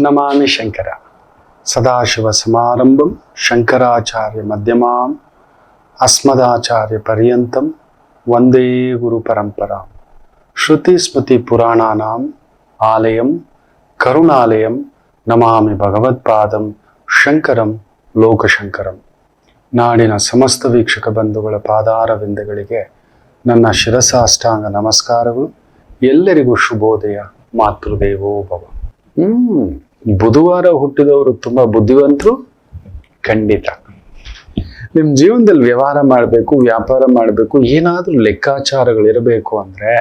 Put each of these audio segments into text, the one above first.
ನಮಾಮಿ ಶಂಕರ ಸದಾಶಿವ ಸಮಾರಂಭಂ ಶಂಕರಾಚಾರ್ಯ ಮಧ್ಯಮಾಂ ಅಸ್ಮದಾಚಾರ್ಯ ಪರ್ಯಂತಂ ವಂದೇ ಗುರು ಪರಂಪರಾಂ ಶ್ರುತಿ ಸ್ಮೃತಿ ಪುರಾಣಾನಾಂ ಆಲಯಂ ಕರುಣಾಲಯಂ ನಮಾಮಿ ಭಗವತ್ಪಾದಂ ಶಂಕರಂ ಲೋಕಶಂಕರಂ ನಾಡಿನ ಸಮಸ್ತ ವೀಕ್ಷಕ ಬಂಧುಗಳ ಪಾದಾರವಿಂದಗಳಿಗೆ ನನ್ನ ಶಿರಸಾಷ್ಟಾಂಗ ನಮಸ್ಕಾರಗಳು ಎಲ್ಲರಿಗೂ ಶುಭೋದಯ ಮಾತೃದೇವೋ ಭವ ಹ್ಮ್ ಬುಧವಾರ ಹುಟ್ಟಿದವರು ತುಂಬಾ ಬುದ್ಧಿವಂತರು, ಖಂಡಿತ. ನಿಮ್ಮ ಜೀವನದಲ್ಲಿ ವ್ಯವಹಾರ ಮಾಡಬೇಕು, ವ್ಯಾಪಾರ ಮಾಡಬೇಕು, ಏನಾದ್ರೂ ಲೆಕ್ಕಾಚಾರಗಳಿರಬೇಕು ಅಂದ್ರೆ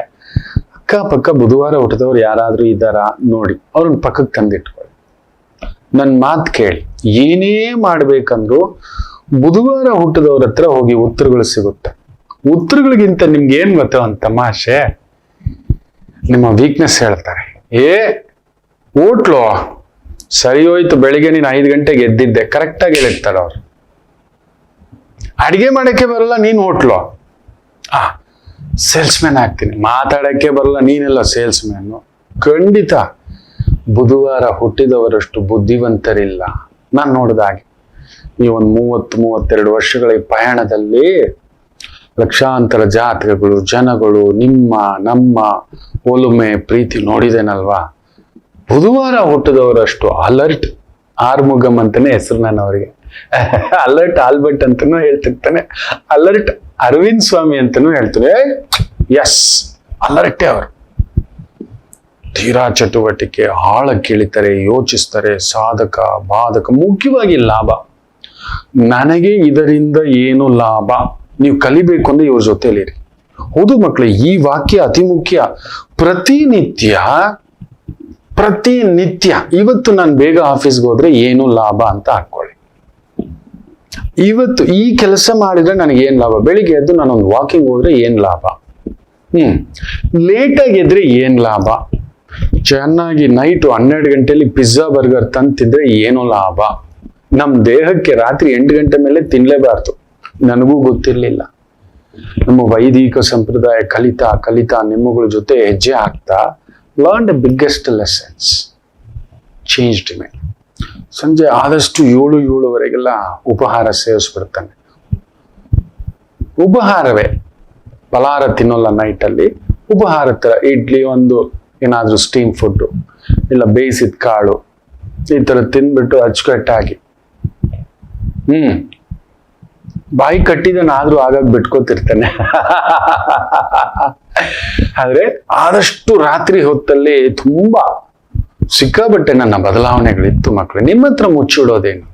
ಅಕ್ಕಪಕ್ಕ ಬುಧವಾರ ಹುಟ್ಟಿದವ್ರು ಯಾರಾದ್ರೂ ಇದ್ದಾರಾ ನೋಡಿ, ಅವ್ರನ್ನ ಪಕ್ಕಕ್ಕೆ ತಂದಿಟ್ಕೊಳ್ಳಿ. ನನ್ನ ಮಾತು ಕೇಳಿ, ಏನೇ ಮಾಡ್ಬೇಕಂದ್ರು ಬುಧವಾರ ಹುಟ್ಟಿದವ್ರ ಹತ್ರ ಹೋಗಿ ಉತ್ತರಗಳು ಸಿಗುತ್ತೆ. ಉತ್ತರಗಳಿಗಿಂತ ನಿಮ್ಗೆ ಏನ್ ಗೊತ್ತ ಒಂದು ತಮಾಷೆ? ನಿಮ್ಮ ವೀಕ್ನೆಸ್ ಹೇಳ್ತಾರೆ. ಏ ಹೋಟ್ಲು ಸರಿ ಹೋಯ್ತು, ಬೆಳಿಗ್ಗೆ ನೀನು ಐದು ಗಂಟೆಗೆ ಎದ್ದಿದ್ದೆ. ಕರೆಕ್ಟಾಗಿ ಹೇಳಿರ್ತಾರೆ ಅವ್ರು. ಅಡಿಗೆ ಮಾಡೋಕ್ಕೆ ಬರಲ್ಲ, ನೀನು ಹೋಟ್ಲು. ಆ ಸೇಲ್ಸ್ಮ್ಯಾನ್ ಆಗ್ತೀನಿ. ಮಾತಾಡಕ್ಕೆ ಬರಲ್ಲ, ನೀನೆಲ್ಲ ಸೇಲ್ಸ್ಮ್ಯಾನು ಖಂಡಿತ, ಬುಧವಾರ ಹುಟ್ಟಿದವರಷ್ಟು ಬುದ್ಧಿವಂತರಿಲ್ಲ. ನಾನು ನೋಡಿದ ಹಾಗೆ. ಈ ಒಂದು ಮೂವತ್ತು, ಮೂವತ್ತೆರಡು ವರ್ಷಗಳ ಈ ಪಯಣದಲ್ಲಿ ಲಕ್ಷಾಂತರ ಜಾತ್ರೆಗಳು ಜನಗಳು, ನಿಮ್ಮ, ನಮ್ಮ ಒಲುಮೆ, ಪ್ರೀತಿ ನೋಡಿದೇನಲ್ವಾ? ಬುಧವಾರ ಹುಟ್ಟಿದವರಷ್ಟು ಅಲರ್ಟ್ ಆರ್ಮುಗಮ್ ಅಂತಾನೆ ಹೆಸರು ನಾನು ಅವರಿಗೆ. ಅಲರ್ಟ್ ಆಲ್ಬರ್ಟ್ ಅಂತಾನೂ ಹೇಳ್ತಿರ್ತಾನೆ. ಅಲರ್ಟ್ ಅರವಿಂದ್ ಸ್ವಾಮಿ ಅಂತಾನೂ ಹೇಳ್ತಾರೆ ಎಸ್ ಅಲರ್ಟೇ ಅವರು. ತೀರಾ ಚಟುವಟಿಕೆ, ಆಳ ಕೇಳಿತಾರೆ, ಯೋಚಿಸ್ತಾರೆ, ಸಾಧಕ, ಬಾಧಕ, ಮುಖ್ಯವಾಗಿ ಲಾಭ. ನನಗೆ ಇದರಿಂದ ಏನು ಲಾಭ? ನೀವು ಕಲಿಬೇಕು ಅಂದ್ರೆ ಇವ್ರ ಜೊತೆಲಿರಿ ಹೌದು ಮಕ್ಕಳು ಈ ವಾಕ್ಯ ಅತಿ ಮುಖ್ಯ ಪ್ರತಿನಿತ್ಯ ಪ್ರತಿನಿತ್ಯ ಇವತ್ತು ನಾನು ಬೇಗ ಆಫೀಸ್ಗೆ ಹೋದ್ರೆ ಏನು ಲಾಭ ಅಂತ ಹಾಕೊಳ್ಳಿ. ಇವತ್ತು ಈ ಕೆಲಸ ಮಾಡಿದ್ರೆ ನನಗೆ ಏನು ಲಾಭ? ಬೆಳಿಗ್ಗೆ ಎದ್ದು ನಾನೊಂದು ವಾಕಿಂಗ್ ಹೋದ್ರೆ ಏನು ಲಾಭ? ಹ್ಮ್. ಲೇಟಾಗಿ ಎದ್ರೆ ಏನು ಲಾಭ? ಚೆನ್ನಾಗಿ ನೈಟು ಹನ್ನೆರಡು ಗಂಟೆಯಲ್ಲಿ ಪಿಜ್ಜಾ ಬರ್ಗರ್ ತಂತಿದ್ರೆ ಏನು ಲಾಭ? ನಮ್ಮ ದೇಹಕ್ಕೆ ರಾತ್ರಿ ಎಂಟು ಗಂಟೆ ಮೇಲೆ ತಿನ್ಲೇಬಾರ್ದು. ನನಗೂ ಗೊತ್ತಿರಲಿಲ್ಲ. ನಮ್ಮ ವೈದಿಕ ಸಂಪ್ರದಾಯ ಕಲಿತಾ ಕಲಿತಾ ನಿಮ್ಮಗಳ ಜೊತೆ ಹೆಜ್ಜೆ ಹಾಕ್ತಾ learn the biggest lessons change May ಸಂಜೆ ಆದಷ್ಟು ಏಳು, ಏಳುವರೆಗೆಲ್ಲ ಉಪಹಾರ ಸೇವಿಸ್ಬಿಡ್ತಾನೆ. ಉಪಹಾರವೇ. ಫಲಾರ ತಿನ್ನೋಲ್ಲ ನೈಟಲ್ಲಿ ಉಪಹಾರ ತರ, ಇಡ್ಲಿ ಒಂದು, ಏನಾದರೂ ಸ್ಟೀಮ್ ಫುಡ್ಡು ಇಲ್ಲ ಬೇಯಿಸಿದ ಕಾಳು, ಈ ಥರ ತಿಂದ್ಬಿಟ್ಟು ಅಚ್ಚುಕಟ್ಟಾಗಿ. ಹ್ಮ್. ಬಾಯಿ ಕಟ್ಟಿದನಾದ್ರೂ ಆಗಾಗ ಬಿಟ್ಕೋತಿರ್ತಾನೆ. ಆದ್ರೆ ಆದಷ್ಟು ರಾತ್ರಿ ಹೊತ್ತಲ್ಲಿ ತುಂಬಾ ಸಿಕ್ಕಾಬಟ್ಟೆ ನನ್ನ ಬದಲಾವಣೆಗಳಿತ್ತು ಮಕ್ಕಳು ನಿಮ್ಮ ಹತ್ರ ಮುಚ್ಚಿಡೋದೇನು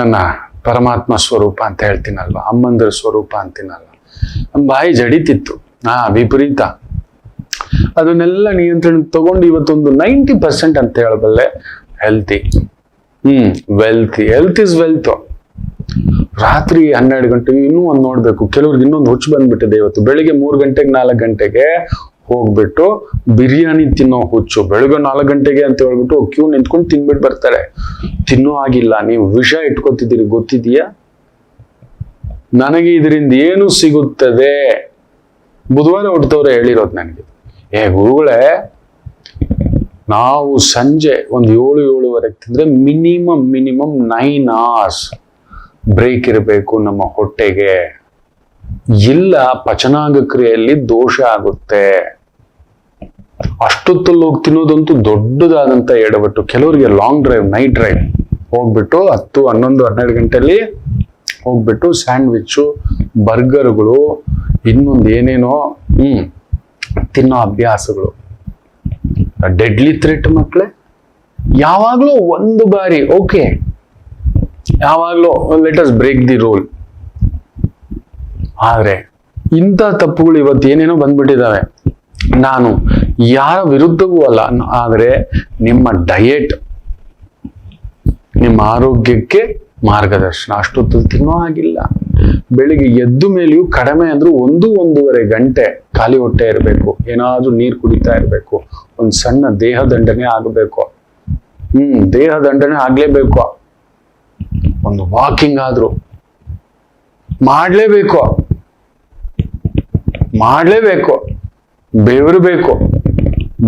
ನನ್ನ ಪರಮಾತ್ಮ ಸ್ವರೂಪ ಅಂತ ಹೇಳ್ತೀನಲ್ವ? ಅಮ್ಮಂದ್ರ ಸ್ವರೂಪ ಅಂತೀನಲ್ವ? ನಮ್ಮ ಬಾಯಿ ಜಡಿತಿತ್ತು. ಹಾ ವಿಪರೀತ. ಅದನ್ನೆಲ್ಲ ನಿಯಂತ್ರಣ ತಗೊಂಡು ಇವತ್ತೊಂದು ನೈಂಟಿ ಪರ್ಸೆಂಟ್ ಅಂತ ಹೇಳಬಲ್ಲೆ healthy hmm wealthy health is wealth ರಾತ್ರಿ ಹನ್ನೆರಡು ಗಂಟೆಗೆ ಇನ್ನೂ ಒಂದು ನೋಡ್ಬೇಕು. ಕೆಲವ್ರಿಗೆ ಇನ್ನೊಂದು ಹುಚ್ಚು ಬಂದ್ಬಿಟ್ಟಿದೆ ಇವತ್ತು. ಬೆಳಿಗ್ಗೆ ಮೂರು ಗಂಟೆಗೆ ನಾಲ್ಕು ಗಂಟೆಗೆ ಹೋಗ್ಬಿಟ್ಟು ಬಿರಿಯಾನಿ ತಿನ್ನೋ ಹುಚ್ಚು. ಬೆಳಗ್ಗೆ ನಾಲ್ಕು ಗಂಟೆಗೆ ಅಂತ ಹೇಳ್ಬಿಟ್ಟು ಕ್ಯೂ ನಿಂತ್ಕೊಂಡು ತಿನ್ಬಿಟ್ಟು ಬರ್ತಾರೆ. ತಿನ್ನೋ ಆಗಿಲ್ಲ ನೀವು ವಿಷ ಇಟ್ಕೊತಿದ್ದೀರಿ ಗೊತ್ತಿದೆಯಾ ನನಗೆ ಇದರಿಂದ ಏನು ಸಿಗುತ್ತದೆ? ಬುಧವಾರ ಹುಡ್ತವ್ರೆ ಹೇಳಿರೋದು ನನಗೆ. ಏ, ಗುರುಗಳೇ, ನಾವು ಸಂಜೆ ಒಂದು ಏಳು ಏಳುವರೆಗೆ ತಿಂದ್ರೆ minimum minimum nine hours break ಇರಬೇಕು ನಮ್ಮ ಹೊಟ್ಟೆಗೆ. ಇಲ್ಲ, ಪಚನಾಂಗ ಕ್ರಿಯೆಯಲ್ಲಿ ದೋಷ ಆಗುತ್ತೆ. ಅಷ್ಟೊತ್ತಲ್ಲಿ ಹೋಗಿ ತಿನ್ನೋದಂತೂ ದೊಡ್ಡದಾದಂತ ಎಡವಟ್ಟು. ಕೆಲವರಿಗೆ ಲಾಂಗ್ ಡ್ರೈವ್ ನೈಟ್ ಡ್ರೈವ್ ಹೋಗ್ಬಿಟ್ಟು ಹತ್ತು, ಹನ್ನೊಂದು, ಹನ್ನೆರಡು ಗಂಟೆಯಲ್ಲಿ ಹೋಗ್ಬಿಟ್ಟು ಸ್ಯಾಂಡ್ವಿಚ್ಚು, ಬರ್ಗರ್ಗಳು, ಇನ್ನೊಂದು ಏನೇನೋ, ಹ್ಮ್, ತಿನ್ನೋ ಅಭ್ಯಾಸಗಳು. ಡೆಡ್ಲಿ ಥ್ರೆಟ್ ಮಕ್ಕಳೇ ಯಾವಾಗಲೂ ಒಂದು ಬಾರಿ ಓಕೆ ಯಾವಾಗಲೂ let us break the rule ಆದ್ರೆ ಇಂಥ ತಪ್ಪುಗಳು ಇವತ್ತು ಏನೇನೋ ಬಂದ್ಬಿಟ್ಟಿದ್ದಾವೆ ನಾನು ಯಾರ ವಿರುದ್ಧವೂ ಅಲ್ಲ, ಆದರೆ ನಿಮ್ಮ ಡಯೆಟ್ ನಿಮ್ಮ ಆರೋಗ್ಯಕ್ಕೆ ಮಾರ್ಗದರ್ಶನ. ಅಷ್ಟೊತ್ತು ತಿನ್ನೋ ಆಗಿಲ್ಲ ಬೆಳಿಗ್ಗೆ ಎದ್ದು ಮೇಲೆಯೂ ಕಡಿಮೆ ಅಂದ್ರೂ ಒಂದು, ಒಂದೂವರೆ ಗಂಟೆ ಖಾಲಿ ಹೊಟ್ಟೆ ಇರಬೇಕು. ಏನಾದ್ರೂ ನೀರು ಕುಡಿತಾ ಇರಬೇಕು. ಒಂದು ಸಣ್ಣ ದೇಹ ದಂಡನೆ ಆಗಬೇಕು. ಹ್ಮ್, ದೇಹ ದಂಡನೆ ಆಗ್ಲೇಬೇಕು. ಒಂದು ವಾಕಿಂಗ್ ಆದ್ರೂ. ಮಾಡಲೇಬೇಕು. ಮಾಡಲೇಬೇಕು. ಬೆವರು ಬೇಕು.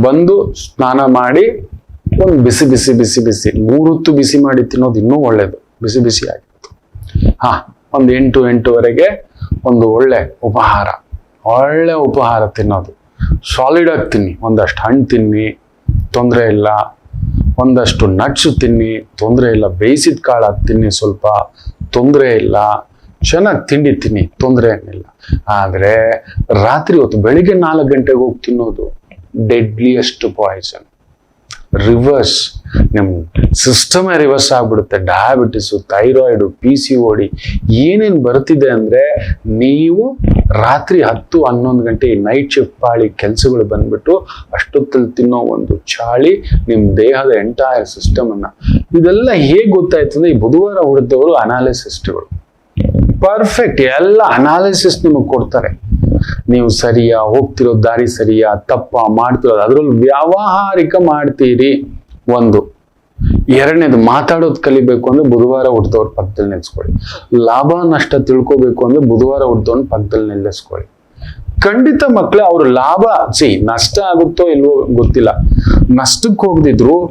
ಬಂದು ಸ್ನಾನ ಮಾಡಿ ಒಂದು ಬಿಸಿ ಬಿಸಿ ಬಿಸಿ ಬಿಸಿ ಮೂರೊತ್ತು ಬಿಸಿ ಮಾಡಿ ತಿನ್ನೋದು ಇನ್ನೂ ಒಳ್ಳೇದು. ಬಿಸಿ ಬಿಸಿ ಆಗಿತ್ತು. ಹಾ, ಒಂದು ಎಂಟು ಎಂಟುವರೆಗೆ ಒಂದು ಒಳ್ಳೆ ಉಪಹಾರ. ಒಳ್ಳೆ ಉಪಹಾರ ತಿನ್ನೋದು. ಸಾಲಿಡ್ ಆಗಿ ತಿನ್ನಿ. ಒಂದಷ್ಟು ಹಣ್ಣು ತಿನ್ನಿ. ತೊಂದರೆ ಇಲ್ಲ. ಒಂದಷ್ಟು ನಟ್ಸು ತಿನ್ನಿ, ತೊಂದರೆ ಇಲ್ಲ. ಬೇಯಿಸಿದ ಕಾಳು ತಿನ್ನಿ ಸ್ವಲ್ಪ, ತೊಂದರೆ ಇಲ್ಲ. ಚೆನ್ನಾಗಿ ತಿಂಡಿ ತಿನ್ನಿ, ತೊಂದರೆ ಏನಿಲ್ಲ. ಆದರೆ ರಾತ್ರಿ ಹೊತ್ತು ಬೆಳಿಗ್ಗೆ ನಾಲ್ಕು ಗಂಟೆಗೆ ಹೋಗಿ ತಿನ್ನೋದು ಡೆಡ್ಲಿಯಸ್ಟ್ ಪಾಯ್ಸನ್ ರಿವರ್ಸ್ ನಿಮ್ಮ ಸಿಸ್ಟಮೇ ರಿವರ್ಸ್ ಆಗ್ಬಿಡುತ್ತೆ. Diabetes thyroid P C O D ಏನೇನು ಬರ್ತಿದೆ ಅಂದರೆ ನೀವು ರಾತ್ರಿ ಹತ್ತು ಹನ್ನೊಂದು ಗಂಟೆ ನೈಟ್ ಶಿಫ್ಟ್ ಪಾಳಿ ಕೆಲಸಗಳು ಬಂದ್ಬಿಟ್ಟು ಅಷ್ಟೊತ್ತಲ್ಲಿ ತಿನ್ನೋ ಒಂದು ಚಾಳಿ ನಿಮ್ಮ ದೇಹದ ಎಂಟೈರ್ ಅನ್ನ. ಇದೆಲ್ಲ ಹೇಗೆ ಗೊತ್ತಾಯ್ತು ಅಂದ್ರೆ ಈ ಬುಧವಾರ ಹೊಡೆದವರು ಅನಾಲಿಸಿಸ್ಟ್ಗಳು ಪರ್ಫೆಕ್ಟ್ ಎಲ್ಲ ಅನಾಲಿಸಿಸ್ ನಿಮಗೆ ಕೊಡ್ತಾರೆ. ನೀವು ಸರಿಯಾ ಹೋಗ್ತಿರೋ ದಾರಿ ಸರಿಯಾ, ತಪ್ಪ, ಮಾಡ್ತಿರೋದು ಅದರಲ್ಲಿ ವ್ಯಾವಹಾರಿಕ ಮಾಡ್ತೀರಿ. ಒಂದು. ಎರಡನೇದು ಮಾತಾಡೋದು ಕಲಿಬೇಕು ಅಂದ್ರೆ ಬುಧವಾರ ಹುಟ್ಟಿದವ್ರ ಪಕ್ಕದಲ್ಲಿ ನಿಲ್ಸ್ಕೊಳ್ಳಿ. ಲಾಭ, ನಷ್ಟ ತಿಳ್ಕೊಬೇಕು ಅಂದ್ರೆ ಬುಧವಾರ ಹುಟ್ಟಿದವ್ನ ಪಕ್ಕದಲ್ಲಿ ನಿಲ್ಲಿಸ್ಕೊಳ್ಳಿ. ಖಂಡಿತ ಮಕ್ಕಳೇ ಅವ್ರ ಲಾಭ ಸಿ ನಷ್ಟ ಆಗುತ್ತೋ ಇಲ್ವೋ ಗೊತ್ತಿಲ್ಲ. ನಷ್ಟಕ್ಕೆ ಹೋಗದಿದ್ರು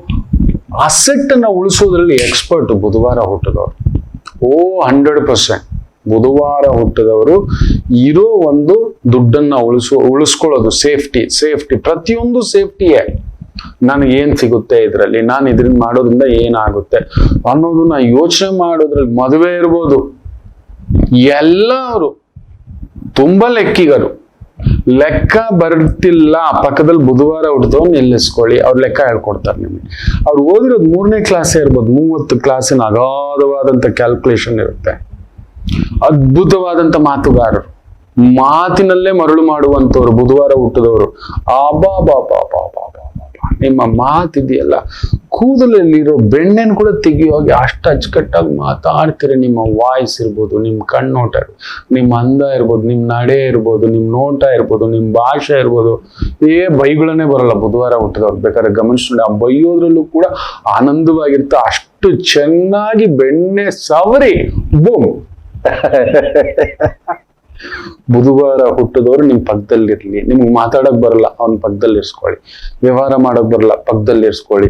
ಅಸೆಟ್ ಅನ್ನ ಉಳಿಸೋದ್ರಲ್ಲಿ ಎಕ್ಸ್ಪರ್ಟ್ ಬುಧವಾರ ಹುಟ್ಟಿದವರು. ಓ, ಹಂಡ್ರೆಡ್ ಪರ್ಸೆಂಟ್. ಬುಧವಾರ ಹುಟ್ಟಿದವರು ಇರೋ ಒಂದು ದುಡ್ಡನ್ನ ಉಳಿಸೋ, ಉಳಿಸ್ಕೊಳ್ಳೋದು ಸೇಫ್ಟಿ ಸೇಫ್ಟಿ, ಪ್ರತಿಯೊಂದು ಸೇಫ್ಟಿಯೇ. ನನಗೆ ಏನ್ ಸಿಗುತ್ತೆ ಇದರಲ್ಲಿ? ನಾನು ಇದರಿಂದ ಮಾಡೋದ್ರಿಂದ ಏನಾಗುತ್ತೆ? ಅನ್ನೋದನ್ನ ಯೋಚನೆ ಮಾಡೋದ್ರಲ್ಲಿ ಮದುವೆ ಇರ್ಬೋದು. ಎಲ್ಲರೂ. ತುಂಬಾ ಲೆಕ್ಕಿಗರು. ಲೆಕ್ಕ ಬರ್ತಿಲ್ಲ. ಪಕ್ಕದಲ್ಲಿ ಬುಧವಾರ ಹುಡ್ದು ನಿಲ್ಲಿಸ್ಕೊಳ್ಳಿ. ಅವ್ರು ಲೆಕ್ಕ ಹೇಳ್ಕೊಡ್ತಾರೆ ನಿಮಗೆ. ಅವ್ರು ಓದಿರೋದು ಮೂರನೇ ಕ್ಲಾಸ್ ಇರ್ಬೋದು. ಮೂವತ್ತು ಕ್ಲಾಸಿನ ಅಗಾಧವಾದಂಥ ಕ್ಯಾಲ್ಕುಲೇಷನ್ ಇರುತ್ತೆ. ಅದ್ಭುತವಾದಂಥ ಮಾತುಗಾರರು. ಮಾತಿನಲ್ಲೇ ಮರಳು ಮಾಡುವಂಥವ್ರು, ಬುಧವಾರ ಹುಟ್ಟಿದವರು. ಬಾ ಬಾ ಬಾ. ನಿಮ್ಮ ಮಾತಿದೆಯಲ್ಲ ಕೂದಲಲ್ಲಿರೋ ಬೆಣ್ಣೆನ ಕೂಡ ತೆಗಿಯೋಗಿ ಅಷ್ಟು ಅಚ್ಚುಕಟ್ಟಾಗಿ ಮಾತಾಡ್ತೀರಿ. ನಿಮ್ಮ ವಾಯ್ಸ್ ಇರ್ಬೋದು ನಿಮ್ಮ ಕಣ್ಣೋಟ ನಿಮ್ಮ ಅಂದ ಇರ್ಬೋದು ನಿಮ್ಮ ನಡೆ ಇರ್ಬೋದು ನಿಮ್ಮ ನೋಟ ಇರ್ಬೋದು ನಿಮ್ಮ ಭಾಷೆ ಇರ್ಬೋದು. ಏ ಬೈಗಳನ್ನೇ ಬರಲ್ಲ. ಬುಧವಾರ ಹುಟ್ಟಿದವ್ರು. ಬೇಕಾದ್ರೆ ಗಮನಿಸ್ಕೊಂಡು. ಆ ಬೈಯೋದ್ರಲ್ಲೂ ಕೂಡ ಆನಂದವಾಗಿರ್ತ ಅಷ್ಟು ಚೆನ್ನಾಗಿ ಬೆಣ್ಣೆ ಸವರಿ. ಬೂಮ್. ಬುಧವಾರ ಹುಟ್ಟಿದವರು ನಿಮ್ಮ ಪಕ್ಕದಲ್ಲಿ ಇರ್ಲಿ. ನಿಮ್ಗೆ ಮಾತಾಡಕ್ ಬರಲ್ಲ, ಅವ್ನ ಪಕ್ಕದಲ್ಲಿ ಇರ್ಸ್ಕೊಳ್ಳಿ. ವ್ಯವಹಾರ ಮಾಡಕ್ ಬರಲ್ಲ ಪಕ್ಕದಲ್ಲಿ ಇರ್ಸ್ಕೊಳ್ಳಿ.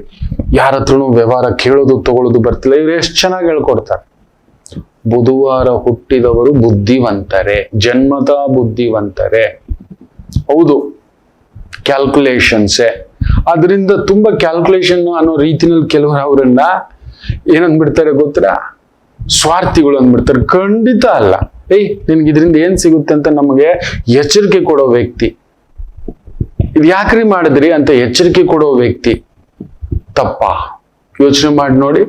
ಯಾರ ಹತ್ರನೂ ವ್ಯವಹಾರ ಕೇಳೋದು ತಗೊಳ್ಳೋದು ಬರ್ತಿಲ್ಲ. ಇವ್ರು ಎಷ್ಟು ಚೆನ್ನಾಗಿ ಹೇಳ್ಕೊಡ್ತಾರೆ. ಬುಧವಾರ ಹುಟ್ಟಿದವರು ಬುದ್ಧಿವಂತರೆ ಜನ್ಮತ ಬುದ್ಧಿವಂತರೆ. ಹೌದು ಕ್ಯಾಲ್ಕುಲೇಷನ್ಸೆ ಅದರಿಂದ ತುಂಬಾ ಕ್ಯಾಲ್ಕುಲೇಷನ್ ಅನ್ನೋ ರೀತಿನಲ್ಲಿ ಕೆಲವರು ಅವರನ್ನ ಏನಂದ್ಬಿಡ್ತಾರೆ ಗೊತ್ತಾ? ಸ್ವಾರ್ಥಿಗಳು ಅಂದ್ಬಿಡ್ತಾರೆ. ಖಂಡಿತ ಅಲ್ಲ. ಏಯ್, ನಿನ್ಗೆ ಇದರಿಂದ ಏನ್ ಸಿಗುತ್ತೆ ಅಂತ ನಮಗೆ ಎಚ್ಚರಿಕೆ ಕೊಡೋ ವ್ಯಕ್ತಿ. ಇದು ಯಾಕ್ರಿ ಮಾಡಿದ್ರಿ ಅಂತ ಎಚ್ಚರಿಕೆ ಕೊಡೋ ವ್ಯಕ್ತಿ. ತಪ್ಪ. ಯೋಚನೆ ಮಾಡಿ ನೋಡಿ.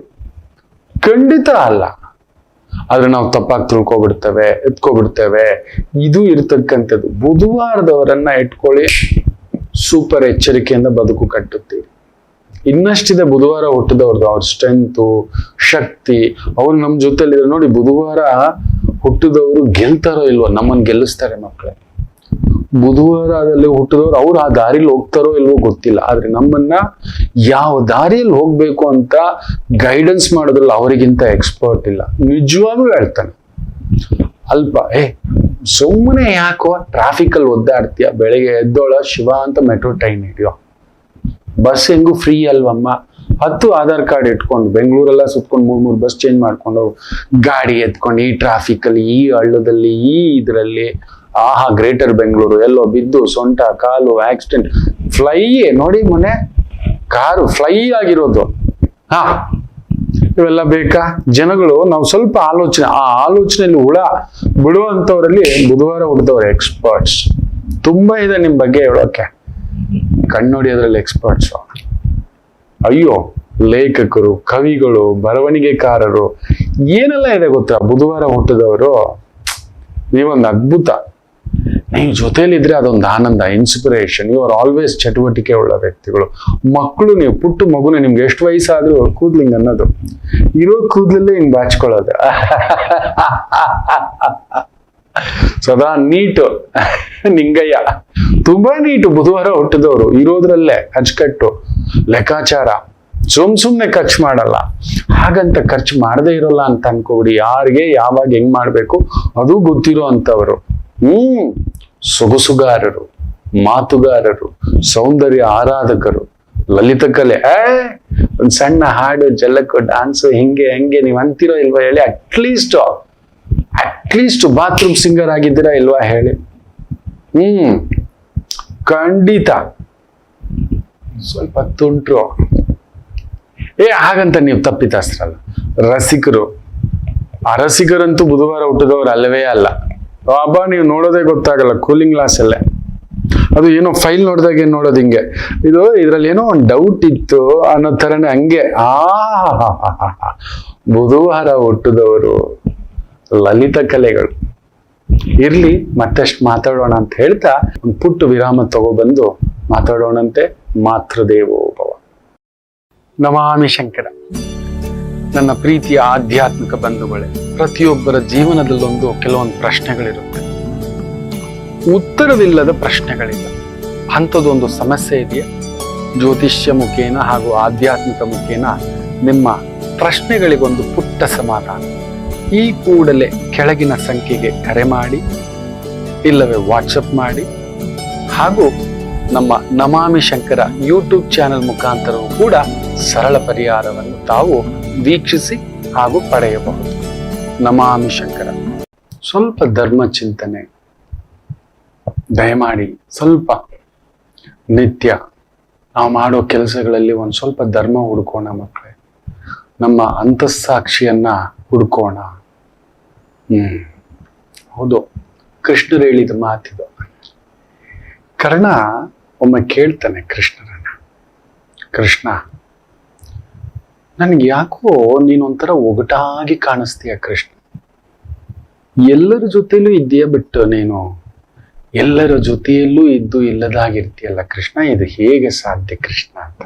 ಖಂಡಿತ ಅಲ್ಲ. ಆದ್ರೆ ನಾವು ತಪ್ಪಾಗಿ ತಿಳ್ಕೊಬಿಡ್ತೇವೆ, ಎತ್ಕೊಬಿಡ್ತೇವೆ. ಇದು ಇರ್ತಕ್ಕಂಥದ್ದು. ಬುಧವಾರದವರನ್ನ ಇಟ್ಕೊಳ್ಳಿ. ಸೂಪರ್ ಎಚ್ಚರಿಕೆಯಿಂದ ಬದುಕು ಕಟ್ಟುತ್ತೀರಿ. ಇನ್ನಷ್ಟಿದೆ ಬುಧವಾರ ಹುಟ್ಟಿದವ್ರದ್ದು. ಅವ್ರ ಸ್ಟ್ರೆಂತು ಶಕ್ತಿ. ಅವ್ರು ನಮ್ಮ ಜೊತೆಲಿದ್ರೆ ನೋಡಿ ಬುಧವಾರ ಹುಟ್ಟಿದವರು ಗೆಲ್ತಾರೋ ಇಲ್ವೋ ನಮ್ಮನ್ನು ಗೆಲ್ಲಿಸ್ತಾರೆ ಮಕ್ಕಳೇ ಬುಧವಾರದಲ್ಲಿ ಹುಟ್ಟಿದವರು ಅವ್ರು ಆ ದಾರಿಲಿ ಹೋಗ್ತಾರೋ ಇಲ್ವೋ ಗೊತ್ತಿಲ್ಲ. ಆದ್ರೆ ನಮ್ಮನ್ನ ಯಾವ ದಾರಿಯಲ್ಲಿ ಹೋಗ್ಬೇಕು ಅಂತ ಗೈಡೆನ್ಸ್ ಮಾಡೋದ್ರಲ್ಲಿ ಅವರಿಗಿಂತ ಎಕ್ಸ್ಪರ್ಟ್ ಇಲ್ಲ. ನಿಜವಾಗ್ಲೂ ಹೇಳ್ತಾನೆ. ಅಲ್ಪ, ಏ ಸುಮ್ಮನೆ ಯಾಕೋ ಟ್ರಾಫಿಕ್ ಅಲ್ಲಿ ಒದ್ದಾಡ್ತೀಯ? ಬೆಳಿಗ್ಗೆ ಎದ್ದೋಳ ಶಿವ ಅಂತ ಮೆಟ್ರೋ ಟ್ರೈನ್ ಹಿಡಿಯೋ. ಬಸ್ ಹೆಂಗು ಫ್ರೀ ಅಲ್ವಮ್ಮ? ಹತ್ತು ಆಧಾರ್ ಕಾರ್ಡ್ ಇಟ್ಕೊಂಡು ಬೆಂಗಳೂರೆಲ್ಲ ಸುತ್ಕೊಂಡು ಮೂರ್ ಮೂರು ಬಸ್ ಚೇಂಜ್ ಮಾಡ್ಕೊಂಡು ಗಾಡಿ ಎತ್ಕೊಂಡು, ಈ ಟ್ರಾಫಿಕ್ ಅಲ್ಲಿ, ಈ ಹಳ್ಳದಲ್ಲಿ, ಈ ಇದರಲ್ಲಿ, ಆಹಾ ಗ್ರೇಟರ್ ಬೆಂಗಳೂರು ಎಲ್ಲೋ ಬಿದ್ದು ಸೊಂಟ, ಕಾಲು ಆಕ್ಸಿಡೆಂಟ್ ಫ್ಲೈ ನೋಡಿ ಮೊನ್ನೆ ಕಾರು ಫ್ಲೈ ಆಗಿರೋದು. ಹಾ, ಇವೆಲ್ಲ ಬೇಕಾ? ಜನಗಳು ನಾವು ಸ್ವಲ್ಪ ಆಲೋಚನೆ, ಆ ಆಲೋಚನೆಯಲ್ಲಿ ಹುಳ ಬಿಡುವಂಥವರಲ್ಲಿ ಬುಧವಾರ ಹುಡ್ದವ್ರೆ ಎಕ್ಸ್ಪರ್ಟ್ಸ್ ತುಂಬಾ ಇದೆ ನಿಮ್ ಬಗ್ಗೆ ಹೇಳೋಕೆ ಕಣ್ಣೊಡಿಯೋದ್ರಲ್ಲಿ ಎಕ್ಸ್ಪರ್ಟ್ಸ್ ಅಯ್ಯೋ, ಲೇಖಕರು, ಕವಿಗಳು, ಬರವಣಿಗೆಕಾರರು, ಏನೆಲ್ಲ ಇದೆ ಗೊತ್ತಾ? ಬುಧವಾರ ಹುಟ್ಟಿದವರು. ನೀವೊಂದು ಅದ್ಭುತ. ನೀವು ಜೊತೆಲಿದ್ರೆ ಅದೊಂದು ಆನಂದ ಇನ್ಸ್ಪಿರೇಷನ್ ಯು ಆರ್ ಆಲ್ವೇಸ್ ಚಟುವಟಿಕೆ ಉಳ್ಳ ವ್ಯಕ್ತಿಗಳು. ಮಕ್ಕಳು, ನೀವು ಪುಟ್ಟ ಮಗುನ, ನಿಮ್ಗೆ ಎಷ್ಟು ವಯಸ್ಸಾದ್ರೂ ಕೂದ್ಲಿಂಗ್ ಅನ್ನೋದು. ಇರೋ ಕೂದಲಲ್ಲೇ ಹಿಂಗ್ ಬಾಚ್ಕೊಳ್ಳೋದು. ಸದಾ ನೀಟು. ನಿಂಗಯ್ಯ. ತುಂಬಾ ನೀಟು ಬುಧವಾರ ಹುಟ್ಟಿದವರು, ಇರೋದ್ರಲ್ಲೇ ಅಚ್ಚುಕಟ್ಟು ಲೆಕ್ಕಾಚಾರ. ಸುಮ್ ಸುಮ್ನೆ ಖರ್ಚು ಮಾಡಲ್ಲ. ಹಾಗಂತ ಖರ್ಚು ಮಾಡದೇ ಇರೋಲ್ಲ ಅಂತ ಅನ್ಕೋಬಿಡಿ. ಯಾರಿಗೆ, ಯಾವಾಗ ಹೆಂಗ್ ಮಾಡ್ಬೇಕು, ಅದು ಗೊತ್ತಿರೋ ಅಂತವರು ಹ್ಮ್, ಸೊಗಸುಗಾರರು, ಮಾತುಗಾರರು, ಸೌಂದರ್ಯ ಆರಾಧಕರು, ಲಲಿತ ಕಲೆ. ಏ, ಒಂದ್ ಸಣ್ಣ ಹಾಡು, ಜಲಕ್ಕು ಡಾನ್ಸ್ ಹಿಂಗೆ, ಹೆಂಗೆ, ನೀವ್ ಅಂತಿರೋ ಇಲ್ವಾ ಹೇಳಿ ಅಟ್ಲೀಸ್ಟ್ ಅಟ್ಲೀಸ್ಟ್ ಬಾತ್ರೂಮ್ ಸಿಂಗರ್ ಆಗಿದ್ದೀರಾ ಇಲ್ವಾ ಹೇಳಿ. ಹ್ಮ್. ಖಂಡಿತ. ಸ್ವಲ್ಪ ತುಂಟ್ರು. ಏ, ಹಾಗಂತ ನೀವು ತಪ್ಪಿತಸ್ತ್ರಲ್ಲ ರಸಿಕರು. ಅರಸಿಕರಂತೂ ರಸಿಕರಂತೂ ಬುಧವಾರ ಹುಟ್ಟಿದವರು ಅಲ್ಲವೇ ಅಲ್ಲ. ಬಾಬಾ ನೀವು ನೋಡೋದೇ ಗೊತ್ತಾಗಲ್ಲ ಕೂಲಿಂಗ್ ಗ್ಲಾಸ್ ಅಲ್ಲೇ. ಅದು ಏನೋ ಫೈಲ್ ನೋಡಿದಾಗ ಏನು ನೋಡೋದು ಹಿಂಗೆ. ಇದು ಇದ್ರಲ್ಲಿ ಏನೋ ಒಂದು ಡೌಟ್ ಇತ್ತು ಅನ್ನೋ ಥರನೇ ಹಂಗೆ. ಆ ಬುಧವಾರ ಹುಟ್ಟಿದವರು ಲಲಿತ ಕಲೆಗಳು. ಇರ್ಲಿ, ಮತ್ತಷ್ಟು ಮಾತಾಡೋಣ ಅಂತ ಹೇಳ್ತಾ ಒಂದು ಪುಟ್ಟ ವಿರಾಮ ತಗೊಬಂದು ಮಾತಾಡೋಣಂತೆ. ಮಾತೃದೇವೋಭವ ನಮಾಮಿ ಶಂಕರ. ನನ್ನ ಪ್ರೀತಿಯ ಆಧ್ಯಾತ್ಮಿಕ ಬಂಧುಗಳೇ, ಪ್ರತಿಯೊಬ್ಬರ ಜೀವನದಲ್ಲೊಂದು ಕೆಲವೊಂದು ಪ್ರಶ್ನೆಗಳಿರುತ್ತೆ. ಉತ್ತರವಿಲ್ಲದ ಪ್ರಶ್ನೆಗಳಿಲ್ಲ. ಅಂಥದ್ದೊಂದು ಸಮಸ್ಯೆ ಇದೆಯಾ? ಜ್ಯೋತಿಷ್ಯ ಮುಖೇನ ಹಾಗೂ ಆಧ್ಯಾತ್ಮಿಕ ಮುಖೇನ ನಿಮ್ಮ ಪ್ರಶ್ನೆಗಳಿಗೊಂದು ಪುಟ್ಟ ಸಮಾಧಾನ. ಈ ಕೂಡಲೇ ಕೆಳಗಿನ ಸಂಖ್ಯೆಗೆ ಕರೆ ಮಾಡಿ, ಇಲ್ಲವೇ ವಾಟ್ಸಪ್ ಮಾಡಿ, ಹಾಗೂ ನಮ್ಮ ನಮಾಮಿ ಶಂಕರ ಯೂಟ್ಯೂಬ್ ಚಾನೆಲ್ ಮುಖಾಂತರವೂ ಕೂಡ ಸರಳ ಪರಿಹಾರವನ್ನು ತಾವು ವೀಕ್ಷಿಸಿ ಹಾಗೂ ಪಡೆಯಬಹುದು. ನಮಾಮಿ ಶಂಕರ, ಸ್ವಲ್ಪ ಧರ್ಮ ಚಿಂತನೆ, ದಯಮಾಡಿ ಸ್ವಲ್ಪ ನಿತ್ಯ ನಾವು ಮಾಡೋ ಕೆಲಸಗಳಲ್ಲಿ ಒಂದು ಸ್ವಲ್ಪ ಧರ್ಮ ಹುಡ್ಕೋಣ ಮಕ್ಕಳೇ ನಮ್ಮ ಅಂತಸ್ಸಾಕ್ಷಿಯನ್ನ ಹುಡ್ಕೋಣ. ಹೌದು. ಕೃಷ್ಣರು ಹೇಳಿದ ಮಾತಿದು ಕರ್ಣ ಒಮ್ಮೆ ಕೇಳ್ತಾನೆ ಕೃಷ್ಣರನ್ನ. ಕೃಷ್ಣ, ನನಗೆ ಯಾಕೋ ನೀನೊಂಥರ ಒಗಟಾಗಿ ಕಾಣಿಸ್ತೀಯ ಕೃಷ್ಣ. ಎಲ್ಲರ ಜೊತೆಯಲ್ಲೂ ಇದೆಯಾ ಬಿಟ್ಟು ನೀನು. ಎಲ್ಲರ ಜೊತೆಯಲ್ಲೂ ಇದ್ದು ಇಲ್ಲದಾಗಿರ್ತೀಯಲ್ಲ ಕೃಷ್ಣ, ಇದು ಹೇಗೆ ಸಾಧ್ಯ ಕೃಷ್ಣ ಅಂತ?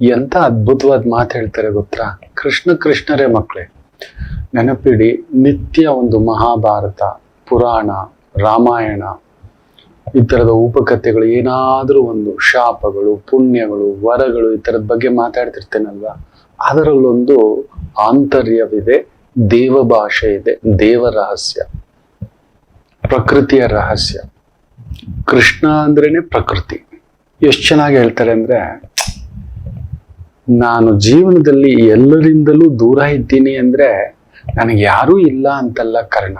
ಎಂತ ಅದ್ಭುತವಾದ ಮಾತು ಹೇಳ್ತಾರೆ ಗೊತ್ತಾ? ಕೃಷ್ಣ ಕೃಷ್ಣರೇ ಮಕ್ಕಳೇ ನೆನಪಿಡಿ ನಿತ್ಯ ಒಂದು ಮಹಾಭಾರತ, ಪುರಾಣ, ರಾಮಾಯಣ ಈ ಥರದ ಉಪಕಥೆಗಳು, ಏನಾದರೂ ಒಂದು ಶಾಪಗಳು, ಪುಣ್ಯಗಳು, ವರಗಳು ಈ ಥರದ ಬಗ್ಗೆ ಮಾತಾಡ್ತಿರ್ತೇನಲ್ವ? ಅದರಲ್ಲೊಂದು ಆಂತರ್ಯವಿದೆ ದೇವ ಭಾಷೆ ಇದೆ, ದೇವ ರಹಸ್ಯ, ಪ್ರಕೃತಿಯ ರಹಸ್ಯ. ಕೃಷ್ಣ ಅಂದ್ರೇನೆ ಪ್ರಕೃತಿ. ಎಷ್ಟು ಚೆನ್ನಾಗಿ ಹೇಳ್ತಾರೆ ಅಂದ್ರೆ ನಾನು ಜೀವನದಲ್ಲಿ ಎಲ್ಲರಿಂದಲೂ ದೂರ ಇದ್ದೀನಿ ಅಂದ್ರೆ ನನಗೆ ಯಾರೂ ಇಲ್ಲ ಅಂತಲ್ಲ ಕರ್ಣ.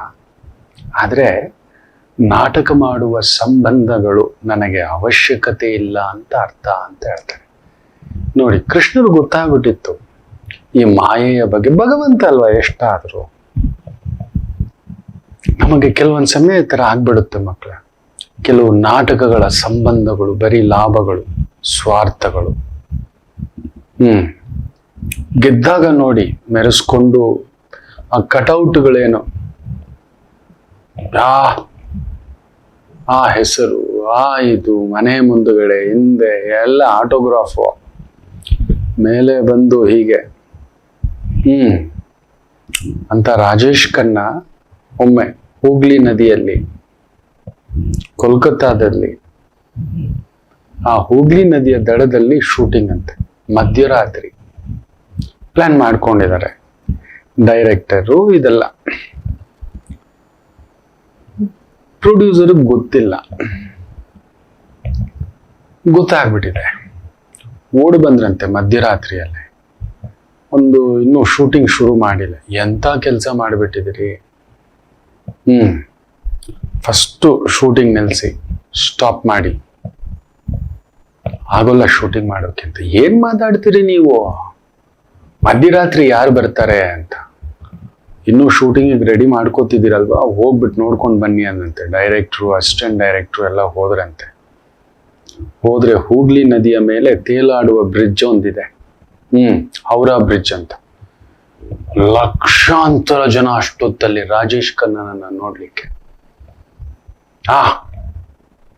ಆದ್ರೆ ನಾಟಕ ಮಾಡುವ ಸಂಬಂಧಗಳು ನನಗೆ ಅವಶ್ಯಕತೆ ಇಲ್ಲ ಅಂತ ಅರ್ಥ ಅಂತ ಹೇಳ್ತಾರೆ. ನೋಡಿ, ಕೃಷ್ಣರು ಗೊತ್ತಾಗ್ಬಿಟ್ಟಿತ್ತು, ಈ ಮಾಯೆಯ ಬಗ್ಗೆ ಭಗವಂತ ಅಲ್ವಾ ಎಷ್ಟಾದ್ರು? ನಮಗೆ ಕೆಲವೊಂದು ಸಮಯ ಈ ಥರ ಆಗ್ಬಿಡುತ್ತೆ ಮಕ್ಕಳ ಕೆಲವು ನಾಟಕಗಳ ಸಂಬಂಧಗಳು, ಬರೀ ಲಾಭಗಳು, ಸ್ವಾರ್ಥಗಳು. ಹ್ಮ್. ಗೆದ್ದಾಗ ನೋಡಿ ಮೆರೆಸ್ಕೊಂಡು ಆ ಕಟೌಟ್ಗಳೇನು. ಆ ಆ ಹೆಸರು, ಆ ಇದು, ಮನೆ ಮುಂದುಗಡೆ, ಹಿಂದೆ, ಎಲ್ಲ ಆಟೋಗ್ರಾಫು. ಮೇಲೆ ಬಂದು ಹೀಗೆ. ಹ್ಮ್. ಅಂತ ರಾಜೇಶ್ ಖನ್ನ ಒಮ್ಮೆ ಹೂಗ್ಲಿ ನದಿಯಲ್ಲಿ, ಕೋಲ್ಕತ್ತಾದಲ್ಲಿ, ಆ ಹೂಗ್ಲಿ ನದಿಯ ದಡದಲ್ಲಿ ಶೂಟಿಂಗ್ ಅಂತೆ. ಮಧ್ಯರಾತ್ರಿ. ಪ್ಲಾನ್ ಮಾಡ್ಕೊಂಡಿದ್ದಾರೆ. ಡೈರೆಕ್ಟರು ಇದೆಲ್ಲ. ಪ್ರೊಡ್ಯೂಸರ್ ಗೊತ್ತಿಲ್ಲ. ಗೊತ್ತಾಗ್ಬಿಟ್ಟಿದೆ. ಓಡಿ ಬಂದ್ರಂತೆ ಮಧ್ಯರಾತ್ರಿಯಲ್ಲಿ. ಒಂದು ಇನ್ನೂ ಶೂಟಿಂಗ್ ಶುರು ಮಾಡಿಲ್ಲ. ಎಂತ ಕೆಲಸ ಮಾಡಿಬಿಟ್ಟಿದಿರಿ ಹ್ಮ್. ಫಸ್ಟು ಶೂಟಿಂಗ್ ನಿಲ್ಲಿಸಿ ಸ್ಟಾಪ್ ಮಾಡಿ. ಆಗೋಲ್ಲ ಶೂಟಿಂಗ್ ಮಾಡೋಕ್ಕಿಂತ. ಏನು ಮಾತಾಡ್ತೀರಿ ನೀವು? ಮಧ್ಯರಾತ್ರಿ ಯಾರು ಬರ್ತಾರೆ ಅಂತ. ಇನ್ನೂ ಶೂಟಿಂಗಿಗೆ ರೆಡಿ ಮಾಡ್ಕೋತಿದ್ದೀರಲ್ವಾ? ಹೋಗ್ಬಿಟ್ಟು ನೋಡ್ಕೊಂಡು ಬನ್ನಿ ಅಂದಂತೆ. ಡೈರೆಕ್ಟ್ರು ಅಸಿಸ್ಟೆಂಟ್ ಡೈರೆಕ್ಟ್ರು ಎಲ್ಲ ಹೋದ್ರಂತೆ. ಹೋದ್ರೆ ಹೂಗ್ಲಿ ನದಿಯ ಮೇಲೆ ತೇಲಾಡುವ ಬ್ರಿಡ್ಜ್ ಒಂದಿದೆ. ಹ್ಮ್, ಹೌರಾ ಬ್ರಿಡ್ಜ್ ಅಂತ. ಲಕ್ಷಾಂತರ ಜನ ಅಷ್ಟೊತ್ತಲ್ಲಿ ರಾಜೇಶ್ ಖನ್ನನನ್ನು ನೋಡಲಿಕ್ಕೆ. ಆ,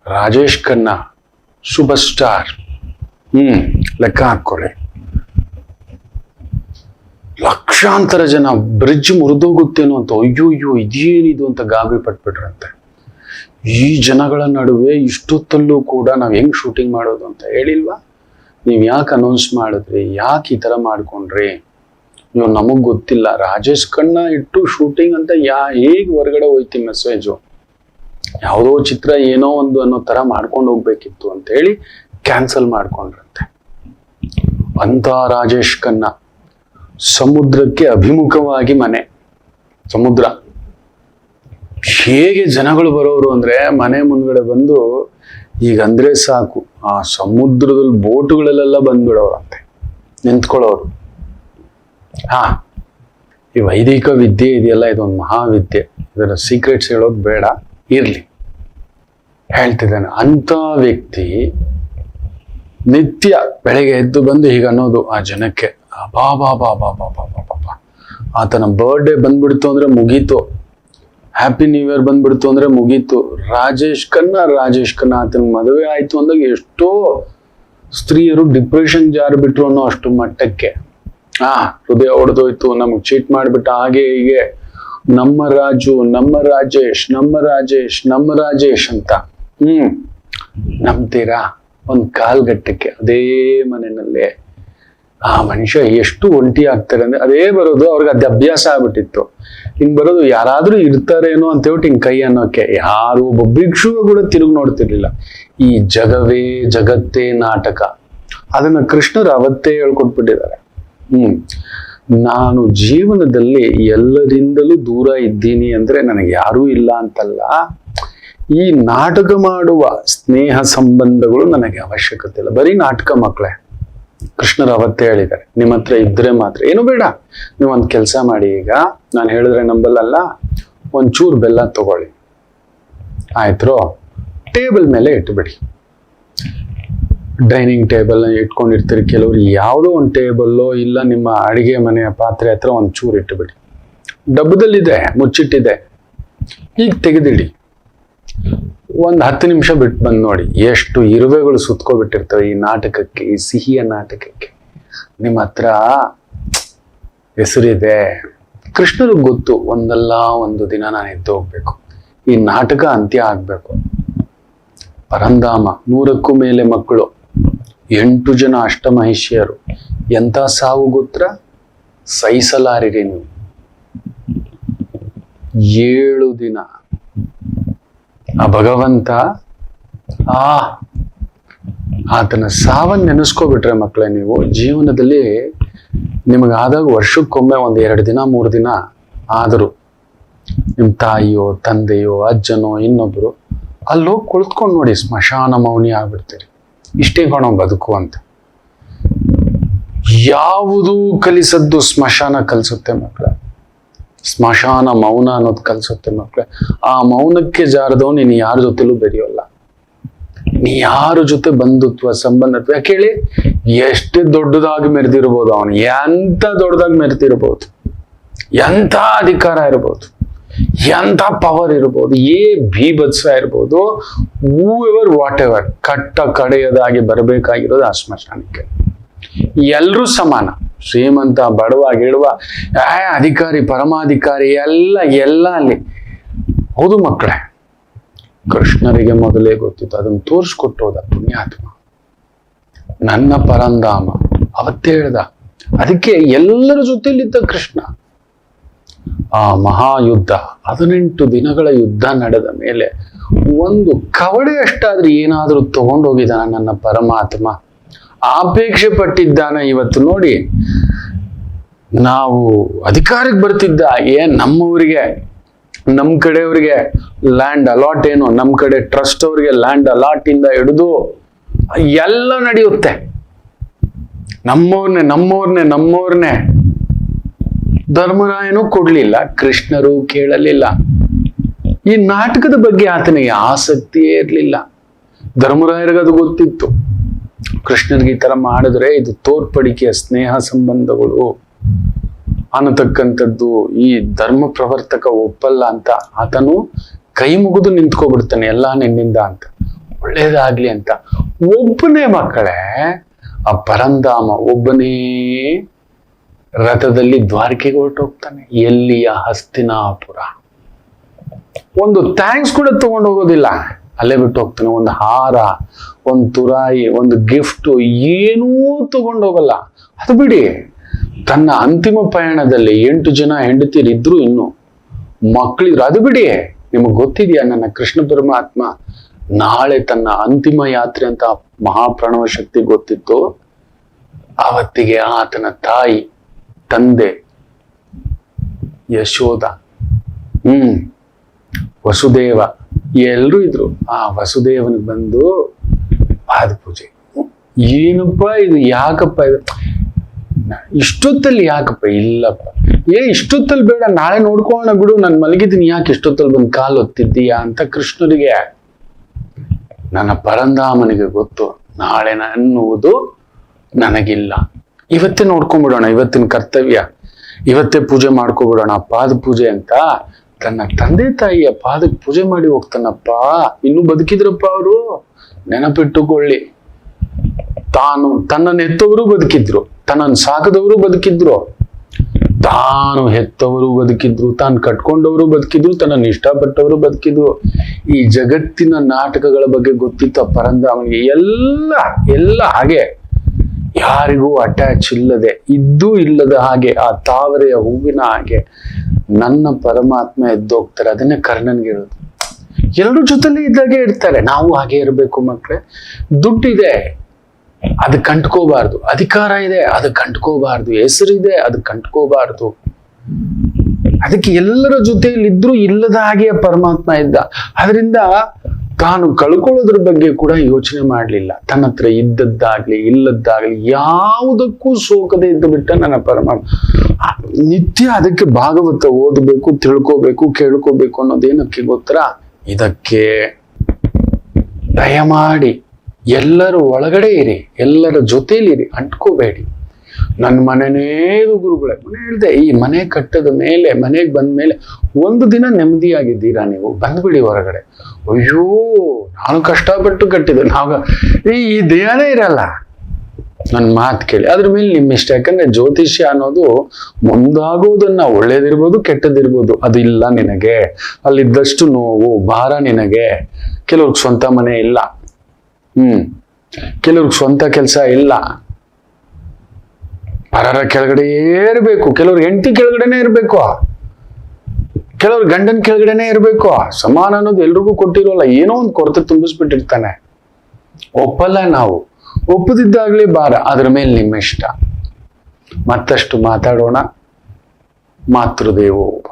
ರಾಜೇಶ್ ಖನ್ನ ಸೂಪರ್ ಸ್ಟಾರ್ ಹ್ಮ್, ಲೆಕ್ಕ ಹಾಕೊಳ್ಳಿ ಲಕ್ಷಾಂತರ ಜನ ಬ್ರಿಡ್ಜ್ ಮುರಿದೋಗುತ್ತೇನೋ ಅಂತ ಅಯ್ಯೋ ಅಯ್ಯೋ ಇದೇನಿದು ಅಂತ ಗಾಬರಿ ಪಟ್ಬಿಟ್ರಂತೆ. ಈ ಜನಗಳ ನಡುವೆ ಇಷ್ಟೊತ್ತಲ್ಲೂ ಕೂಡ ನಾವು ಹೆಂಗ್ ಶೂಟಿಂಗ್ ಮಾಡೋದು ಅಂತ ಹೇಳಿಲ್ವಾ? ನೀವು ಯಾಕೆ ಅನೌನ್ಸ್ ಮಾಡಿದ್ರಿ? ಯಾಕೆ ಈ ಥರ ಮಾಡ್ಕೊಂಡ್ರಿ? ನೀವು ನಮಗೆ ಗೊತ್ತಿಲ್ಲ. ರಾಜೇಶ್ ಕಣ್ಣ ಇಟ್ಟು ಶೂಟಿಂಗ್ ಅಂತ ಯಾ, ಹೇಗ್ ಹೊರಗಡೆ ಹೋಯ್ತಿ ಮೆಸೇಜು ಯಾವುದೋ ಚಿತ್ರ ಏನೋ ಒಂದು ಅನ್ನೋ ತರ ಮಾಡ್ಕೊಂಡು ಹೋಗ್ಬೇಕಿತ್ತು ಅಂತ ಹೇಳಿ ಕ್ಯಾನ್ಸಲ್ ಮಾಡ್ಕೊಂಡ್ರಂತೆ. ಅಂತ ರಾಜೇಶ್ ಖನ್ನ ಸಮುದ್ರಕ್ಕೆ ಅಭಿಮುಖವಾಗಿ ಮನೆ. ಸಮುದ್ರ. ಹೇಗೆ ಜನಗಳು ಬರೋರು ಅಂದ್ರೆ ಮನೆ ಮುಂದ್ಗಡೆ ಬಂದು ಈಗ ಅಂದ್ರೆ ಸಾಕು, ಆ ಸಮುದ್ರದಲ್ಲಿ ಬೋಟುಗಳಲ್ಲೆಲ್ಲ ಬಂದ್ಬಿಡೋರಂತೆ. ನಿಂತ್ಕೊಳ್ಳೋರು. ಹಾ, ಈ ವೈದಿಕ ವಿದ್ಯೆ ಇದೆಯಲ್ಲ, ಇದೊಂದು ಮಹಾವಿದ್ಯೆ. ಇದರ ಸೀಕ್ರೆಟ್ಸ್ ಹೇಳೋದು ಬೇಡ. ಇರ್ಲಿ. ಹೇಳ್ತಿದ್ದಾನೆ ಅಂತ ವ್ಯಕ್ತಿ ನಿತ್ಯ ಬೆಳಗ್ಗೆ ಎದ್ದು ಬಂದು ಹೀಗೆ ಅನ್ನೋದು ಆ ಜನಕ್ಕೆ ಬಾ ಬಾ ಬಾ ಬಾ ಬಾ ಬಾ ಬಾ ಬಾ ಬಾ. ಆತನ ಬರ್ಡೇ ಬಂದ್ಬಿಡ್ತು ಅಂದ್ರೆ ಮುಗೀತು. ಹ್ಯಾಪಿ ನ್ಯೂ ಇಯರ್ ಬಂದ್ಬಿಡ್ತು ಅಂದ್ರೆ ಮುಗೀತು. ರಾಜೇಶ್ ಖನ್ನಾ ರಾಜೇಶ್ ಖನ್ನಾ ಆತನ ಮದುವೆ ಆಯ್ತು ಅಂದಾಗ ಎಷ್ಟೋ ಸ್ತ್ರೀಯರು ಡಿಪ್ರೆಷನ್ ಜಾರಿ ಬಿಟ್ರು ಅನ್ನೋ ಅಷ್ಟು ಮಟ್ಟಕ್ಕೆ. ಆ, ಹೃದಯ ಹೊಡೆದೋಯ್ತು ನಮಗೆ ಚೀಟ್ ಮಾಡಿಬಿಟ್ಟ ಹಾಗೆ ಹೀಗೆ. ನಮ್ಮ ರಾಜು, ನಮ್ಮ ರಾಜೇಶ್ ನಮ್ಮ ರಾಜೇಶ್ ನಮ್ಮ ರಾಜೇಶ್ ಅಂತ. ಹ್ಮ್. ನಂಬ್ತೀರಾ? ಒಂದ್ ಕಾಲ್ಗಟ್ಟಕ್ಕೆ ಅದೇ ಮನೆಯಲ್ಲೇ. ಆ ಮನುಷ್ಯ ಎಷ್ಟು ಒಂಟಿ ಆಗ್ತಾರೆ ಅಂದ್ರೆ ಅದೇ ಬರೋದು ಅವ್ರಿಗೆ ಅದ್ ಅಭ್ಯಾಸ ಆಗ್ಬಿಟ್ಟಿತ್ತು. ಹಿಂಗ್ ಬರೋದು ಯಾರಾದ್ರೂ ಇರ್ತಾರೇನೋ ಅಂತ ಹೇಳ್ಬಿಟ್ಟು ಹಿಂಗ್ ಕೈ ಅನ್ನೋಕೆ. ಯಾರು ಒಬ್ಬ ಭಿಕ್ಷುವ ಕೂಡ ತಿರುಗಿ ನೋಡ್ತಿರ್ಲಿಲ್ಲ. ಈ ಜಗವೇ ಜಗತ್ತೇ ನಾಟಕ. ಅದನ್ನ ಕೃಷ್ಣರು ಅವತ್ತೇ ಹೇಳ್ಕೊಟ್ಬಿಟ್ಟಿದ್ದಾರೆ. ಹ್ಮ್. ನಾನು ಜೀವನದಲ್ಲಿ ಎಲ್ಲರಿಂದಲೂ ದೂರ ಇದ್ದೀನಿ ಅಂದ್ರೆ ನನಗೆ ಯಾರೂ ಇಲ್ಲ ಅಂತಲ್ಲ, ಈ ನಾಟಕ ಮಾಡುವ ಸ್ನೇಹ ಸಂಬಂಧಗಳು ನನಗೆ ಅವಶ್ಯಕತೆ ಇಲ್ಲ. ಬರೀ ನಾಟಕ ಮಕ್ಕಳೇ ಕೃಷ್ಣರು ಅವತ್ತೇ ಹೇಳಿದ್ದಾರೆ, ನಿಮ್ಮ ಹತ್ರ ಇದ್ರೆ ಮಾತ್ರ. ಏನು ಬೇಡ, ನೀವು ಒಂದು ಕೆಲಸ ಮಾಡಿ ಈಗ. ನಾನು ಹೇಳಿದ್ರೆ ನಂಬಲ್ಲಲ್ಲ ಒಂದ್ ಚೂರು ಬೆಲ್ಲ ತಗೊಳ್ಳಿ. ಆಯ್ತು ಟೇಬಲ್ ಮೇಲೆ ಇಟ್ಬಿಡಿ. ಡೈನಿಂಗ್ ಟೇಬಲ್ ಇಟ್ಕೊಂಡಿರ್ತೀರಿ ಕೆಲವರು, ಯಾವುದೋ ಒಂದು ಟೇಬಲ್ಲೋ ಇಲ್ಲ ನಿಮ್ಮ ಅಡಿಗೆ ಮನೆಯ ಪಾತ್ರೆ ಹತ್ರ ಒಂದು ಚೂರು ಇಟ್ಟುಬಿಡಿ ಡಬ್ಬದಲ್ಲಿದೆ, ಮುಚ್ಚಿಟ್ಟಿದೆ. ಈಗ ತೆಗೆದಿಡಿ. ಒಂದು ಹತ್ತು ನಿಮಿಷ ಬಿಟ್ಟು ಬಂದು ನೋಡಿ, ಎಷ್ಟು ಇರುವೆಗಳು ಸುತ್ಕೊಬಿಟ್ಟಿರ್ತವೆ ಈ ನಾಟಕಕ್ಕೆ, ಈ ಸಿಹಿಯ ನಾಟಕಕ್ಕೆ. ನಿಮ್ಮ ಹತ್ರ ಹೆಸರಿದೆ. ಕೃಷ್ಣರಿಗೆ ಗೊತ್ತು, ಒಂದಲ್ಲ ಒಂದು ದಿನ ನಾನು ಎದ್ದು ಹೋಗ್ಬೇಕು. ಈ ನಾಟಕ ಅಂತ್ಯ ಆಗಬೇಕು. ಪರಂಧಾಮ, ನೂರಕ್ಕೂ ಮೇಲೆ ಮಕ್ಕಳು. ಎಂಟು ಜನ ಅಷ್ಟಮಹಿಷ್ಯರು. ಎಂಥ ಸಾವು ಗೊತ್ತರ ಸಹಿಸಲಾರಿರಿ ನೀವು. ಏಳು ದಿನ. ಆ ಭಗವಂತ, ಆ, ಆತನ ಸಾವನ್ನ ನೆನೆಸ್ಕೋಬಿಟ್ರೆ ಮಕ್ಕಳೇ ನೀವು, ಜೀವನದಲ್ಲಿ ನಿಮಗಾದಾಗ ವರ್ಷಕ್ಕೊಮ್ಮೆ ಒಂದು ಎರಡು ದಿನ, ಮೂರು ದಿನ ಆದರೂ ನಿಮ್ಮ ತಾಯಿಯೋ, ತಂದೆಯೋ, ಅಜ್ಜನೋ, ಇನ್ನೊಬ್ರು ಅಲ್ಲಿ ಹೋಗಿ ಕುಳಿತ್ಕೊಂಡು ನೋಡಿ, ಸ್ಮಶಾನ ಮೌನಿ ಆಗ್ಬಿಡ್ತೀರಿ. ಇಷ್ಟೇ ಕಣೋ ಬದುಕು ಅಂತ. ಯಾವುದು ಕಲಿಸದ್ದು ಸ್ಮಶಾನ ಕಲಿಸುತ್ತೆ ಮಕ್ಕಳ ಸ್ಮಶಾನ ಮೌನ ಅನ್ನೋದು ಕಲಿಸುತ್ತೆ ಮಕ್ಕಳ ಆ ಮೌನಕ್ಕೆ ಜಾರದವ್ ನೀನು ಯಾರ ಜೊತೆಲೂ ಬೆರೆಯೋಲ್ಲ. ನೀ ಯಾರ ಜೊತೆ ಬಂಧುತ್ವ, ಸಂಬಂಧತ್ವ, ಯಾಕೆ ಹೇಳಿ? ಎಷ್ಟು ದೊಡ್ಡದಾಗಿ ಮೆರೆದಿರ್ಬೋದು ಅವನು. ಎಂತ ದೊಡ್ಡದಾಗಿ ಮೆರೆದಿರ್ಬೋದು. ಎಂಥ ಅಧಿಕಾರ ಇರ್ಬೋದು. ಎಂಥ ಪವರ್ ಇರ್ಬೋದು, ಏ ಭೀಭತ್ಸ ಇರ್ಬೋದು ಹೂ ಎವರ್ ವಾಟ್ ಎವರ್ ಕಟ್ಟ ಕಡೆಯದಾಗಿ ಬರಬೇಕಾಗಿರೋದು ಆ ಸ್ಮಶಾನಕ್ಕೆ. ಎಲ್ರೂ ಸಮಾನ. ಶ್ರೀಮಂತ, ಬಡವ ಗಿಡವ ಅಧಿಕಾರಿ, ಪರಮಾಧಿಕಾರಿ, ಎಲ್ಲ ಎಲ್ಲ ಅಲ್ಲಿ. ಹೌದು ಮಕ್ಕಳೇ, ಕೃಷ್ಣರಿಗೆ ಮೊದಲೇ ಗೊತ್ತಿತ್ತು, ಅದನ್ನು ತೋರಿಸ್ಕೊಟ್ಟೋದ ಪುಣ್ಯಾತ್ಮ. ನನ್ನ ಪರಂಧಾಮ, ಅವತ್ತೇ ಹೇಳ್ದ. ಅದಕ್ಕೆ ಎಲ್ಲರ ಜೊತೆಲಿದ್ದ ಕೃಷ್ಣ. ಆ ಮಹಾಯುದ್ಧ, ಹದಿನೆಂಟು ದಿನಗಳ ಯುದ್ಧ ನಡೆದ ಮೇಲೆ ಒಂದು ಕವಡೆ ಏನಾದರೂ ಏನಾದ್ರೂ ತಗೊಂಡೋಗಿದ್ದಾನ ನನ್ನ ಪರಮಾತ್ಮ. ಆಪೇಕ್ಷೆ ಪಟ್ಟಿದ್ದಾನ ಇವತ್ತು ನೋಡಿ. ನಾವು ಅಧಿಕಾರಕ್ಕೆ ಬರ್ತಿದ್ದ ಏನ್ ನಮ್ಮವರಿಗೆ ನಮ್ಮ ಕಡೆಯವರಿಗೆ ಲ್ಯಾಂಡ್ ಅಲಾಟ್ ಏನು ನಮ್ಮ ಕಡೆ ಟ್ರಸ್ಟ್ ಅವರಿಗೆ ಲ್ಯಾಂಡ್ ಅಲಾಟ್ ಇಂದ ಹಿಡಿದು ಎಲ್ಲ ನಡೆಯುತ್ತೆ. ನಮ್ಮವ್ರನ್ನೇ ನಮ್ಮವ್ರನ್ನೇ ನಮ್ಮವ್ರನ್ನೇ ಧರ್ಮರಾಯನು ಕೊಡ್ಲಿಲ್ಲ, ಕೃಷ್ಣರು ಕೇಳಲಿಲ್ಲ. ಈ ನಾಟಕದ ಬಗ್ಗೆ ಆತನಿಗೆ ಆಸಕ್ತಿಯೇ ಇರಲಿಲ್ಲ. ಧರ್ಮರಾಯರಿಗೆ ಅದು ಗೊತ್ತಿತ್ತು. ಕೃಷ್ಣನಿಗೆ ಈ ತರ ಮಾಡಿದ್ರೆ ಇದು ತೋರ್ಪಡಿಕೆಯ ಸ್ನೇಹ ಸಂಬಂಧಗಳು. ಅನ್ನತಕ್ಕಂಥದ್ದು ಈ ಧರ್ಮ ಪ್ರವರ್ತಕ ಒಪ್ಪಲ್ಲ ಅಂತ ಆತನು ಕೈ ಮುಗಿದು ನಿಂತ್ಕೊಬಿಡ್ತಾನೆ, ಎಲ್ಲ ನಿನ್ನಿಂದ ಅಂತ, ಒಳ್ಳೇದಾಗ್ಲಿ ಅಂತ. ಒಬ್ಬನೇ ಮಕ್ಕಳೇ, ಆ ಪರಂಧಾಮ, ಒಬ್ಬನೇ ರಥದಲ್ಲಿ ದ್ವಾರಕೆಗೆ ಹೊರಟೋಗ್ತಾನೆ ಎಲ್ಲಿಯ ಹಸ್ತಿನಾಪುರ ಒಂದು ಥ್ಯಾಂಕ್ಸ್ ಕೂಡ ತಗೊಂಡು ಹೋಗೋದಿಲ್ಲ. ಅಲ್ಲೇ ಬಿಟ್ಟು ಹೋಗ್ತಾನೆ. ಒಂದು ಹಾರ, ಒಂದು ತುರಾಯಿ, ಒಂದು ಗಿಫ್ಟ್ ಏನೂ ತಗೊಂಡು ಹೋಗಲ್ಲ. ಅದು ಬಿಡಿ. ತನ್ನ ಅಂತಿಮ ಪಯಣದಲ್ಲಿ ಎಂಟು ಜನ ಹೆಂಡತಿಯರಿದ್ರು ಇನ್ನು ಮಕ್ಕಳಿದ್ರು ಅದು ಬಿಡಿ. ನಿಮಗೆ ಗೊತ್ತಿದೆಯಾ ನನ್ನ ಕೃಷ್ಣ ಪರಮಾತ್ಮ ನಾಳೆ ತನ್ನ ಅಂತಿಮ ಯಾತ್ರೆ ಅಂತ ಮಹಾಪ್ರಣವ ಶಕ್ತಿ ಗೊತ್ತಿತ್ತು ಆವತ್ತಿಗೆ ಆತನ ತಾಯಿ ತಂದೆ ಯಶೋಧ. ಹ್ಮ್. ವಸುದೇವ. ಎಲ್ಲರೂ ಇದ್ರು. ಆ ವಸುದೇವನಿಗೆ ಬಂದು ಪಾದ ಪೂಜೆ ಏನಪ್ಪ ಇದು, ಯಾಕಪ್ಪ ಇದು? ಇಷ್ಟೊತ್ತಲ್ಲಿ ಯಾಕಪ್ಪ? ಇಲ್ಲಪ್ಪ. ಏ, ಇಷ್ಟೊತ್ತಲ್ಲಿ ಬೇಡ, ನಾಳೆ ನೋಡ್ಕೊಳ್ಳೋಣ ಬಿಡು, ನಾನು ಮಲಗಿದ್ದೀನಿ. ಯಾಕೆ ಇಷ್ಟೊತ್ತಲ್ಲಿ ಬಂದು ಕಾಲು ಒತ್ತಿದ್ದೀಯಾ ಅಂತ ಕೃಷ್ಣರಿಗೆ. ನನ್ನ ಪರಂಧಾಮನಿಗೆ ಗೊತ್ತು. ನಾಳೆ ಅನ್ನುವುದು ನನಗಿಲ್ಲ. ಇವತ್ತೇ ನೋಡ್ಕೊಂಡ್ಬಿಡೋಣ ಇವತ್ತಿನ ಕರ್ತವ್ಯ. ಇವತ್ತೇ ಪೂಜೆ ಮಾಡ್ಕೊಬಿಡೋಣ, ಪಾದ ಪೂಜೆ ಅಂತ ತನ್ನ ತಂದೆ ತಾಯಿಯ ಪಾದಕ್ಕೆ ಪೂಜೆ ಮಾಡಿ ಹೋಗ್ತಾನಪ್ಪ. ಇನ್ನು ಬದುಕಿದ್ರಪ್ಪ ಅವರು? ನೆನಪಿಟ್ಟುಕೊಳ್ಳಿ. ತಾನು ತನ್ನನ್ನು ಹೆತ್ತವರು ಬದುಕಿದ್ರು, ತನ್ನನ್ನು ಸಾಕದವರು ಬದುಕಿದ್ರು. ತಾನು ಹೆತ್ತವರು ಬದುಕಿದ್ರು, ತಾನು ಕಟ್ಕೊಂಡವರು ಬದುಕಿದ್ರು, ತನ್ನನ್ನು ಇಷ್ಟಪಟ್ಟವರು ಬದುಕಿದ್ರು. ಈ ಜಗತ್ತಿನ ನಾಟಕಗಳ ಬಗ್ಗೆ ಗೊತ್ತಿತ್ತು ಪರಂದ ಅವನಿಗೆ ಎಲ್ಲ ಎಲ್ಲ ಹಾಗೆ ಯಾರಿಗೂ ಅಟ್ಯಾಚ್ ಇಲ್ಲದೆ ಇದ್ದೂ ಇಲ್ಲದ ಹಾಗೆ ಆ ತಾವರೆಯ ಹೂವಿನ ಹಾಗೆ ನನ್ನ ಪರಮಾತ್ಮ ಎದ್ದೋಗ್ತಾರೆ. ಅದನ್ನೇ ಕರ್ಣನ್ಗೆ ಇರೋದು ಎಲ್ಲರೂ ಜೊತೆಲಿ ಇದ್ದಾಗೆ ಇರ್ತಾರೆ. ನಾವು ಹಾಗೆ ಇರಬೇಕು ಮಕ್ಕಳೇ ದುಡ್ಡಿದೆ, ಅದು ಕಂಟ್ಕೋಬಾರ್ದು ಅಧಿಕಾರ ಇದೆ, ಅದು ಕಂಟ್ಕೋಬಾರ್ದು ಹೆಸರಿದೆ ಅದು ಕಂಟ್ಕೋಬಾರ್ದು ಅದಕ್ಕೆ ಎಲ್ಲರ ಜೊತೆಯಲ್ಲಿ ಇದ್ರೂ ಇಲ್ಲದ ಹಾಗೆ ಪರಮಾತ್ಮ ಇದ್ದ. ಅದರಿಂದ ತಾನು ಕಳ್ಕೊಳ್ಳೋದ್ರ ಬಗ್ಗೆ ಕೂಡ ಯೋಚನೆ ಮಾಡಲಿಲ್ಲ. ತನ್ನ ಹತ್ರ ಇದ್ದದ್ದಾಗ್ಲಿ, ಇಲ್ಲದ್ದಾಗ್ಲಿ ಯಾವುದಕ್ಕೂ ಸೋಕದೆ ಇದ್ದು ಬಿಟ್ಟ ನನ್ನ ಪರಮಾತ್ಮ. ನಿತ್ಯ ಅದಕ್ಕೆ ಭಾಗವತ ಓದಬೇಕು, ತಿಳ್ಕೋಬೇಕು, ಕೇಳ್ಕೋಬೇಕು ಅನ್ನೋದೇನಕ್ಕೆ ಗೊತ್ತರ ಇದಕ್ಕೆ ದಯಮಾಡಿ ಎಲ್ಲರೂ ಒಳಗಡೆ ಇರಿ, ಎಲ್ಲರ ಜೊತೆಲಿರಿ, ಅಂಟ್ಕೋಬೇಡಿ. ನನ್ನ ಮನೆನೇ ಗುರುಗಳೇ. ಮನೆ ಹೇಳ್ದೆ ಈ ಮನೆ ಕಟ್ಟದ ಮೇಲೆ, ಮನೆಗೆ ಬಂದ ಮೇಲೆ ಒಂದು ದಿನ ನೆಮ್ಮದಿಯಾಗಿದ್ದೀರಾ ನೀವು? ಬಂದ್ಬಿಡಿ ಹೊರಗಡೆ. ಅಯ್ಯೋ, ನಾನು ಕಷ್ಟಪಟ್ಟು ಕಟ್ಟಿದೆ. ನಾವು ಈ ಈ ದೇಹನೇ ಇರಲ್ಲ. ನನ್ನ ಮಾತು ಕೇಳಿ. ಅದ್ರ ಮೇಲೆ ನಿಮ್ಮ ಇಷ್ಟ. ಯಾಕಂದ್ರೆ ಜ್ಯೋತಿಷ್ಯ ಅನ್ನೋದು ಮುಂದಾಗೋದನ್ನ ಒಳ್ಳೇದಿರ್ಬೋದು, ಕೆಟ್ಟದಿರ್ಬೋದು. ಅದು ಇಲ್ಲ ನಿನಗೆ. ಅಲ್ಲಿದ್ದಷ್ಟು ನೋವು, ಭಾರ ನಿನಗೆ. ಕೆಲವ್ರಿಗೆ ಸ್ವಂತ ಮನೆ ಇಲ್ಲ. ಹ್ಮ್. ಕೆಲವ್ರಿಗೆ ಸ್ವಂತ ಕೆಲಸ ಇಲ್ಲ. ಪರರ ಕೆಳಗಡೆ ಇರಬೇಕು. ಕೆಲವರು ಹೆಂಡತಿ ಕೆಳಗಡೆನೆ ಇರಬೇಕು. ಕೆಲವರು ಗಂಡನ ಕೆಳಗಡೆನೆ ಇರಬೇಕು. ಸಮಾನ ಅನ್ನೋದು ಎಲ್ರಿಗೂ ಕೊಟ್ಟಿರೋಲ್ಲ. ಏನೋ ಒಂದು ಕೊರತೆ ತುಂಬಿಸ್ಬಿಟ್ಟಿರ್ತಾನೆ. ಒಪ್ಪಲ್ಲ ನಾವು. ಒಪ್ಪದಿದ್ದಾಗಲೇ ಬಾರ. ಅದ್ರ ಮೇಲೆ ನಿಮ್ಮ ಇಷ್ಟ ಮತ್ತಷ್ಟು ಮಾತಾಡೋಣ. ಮಾತೃದೇವೋ.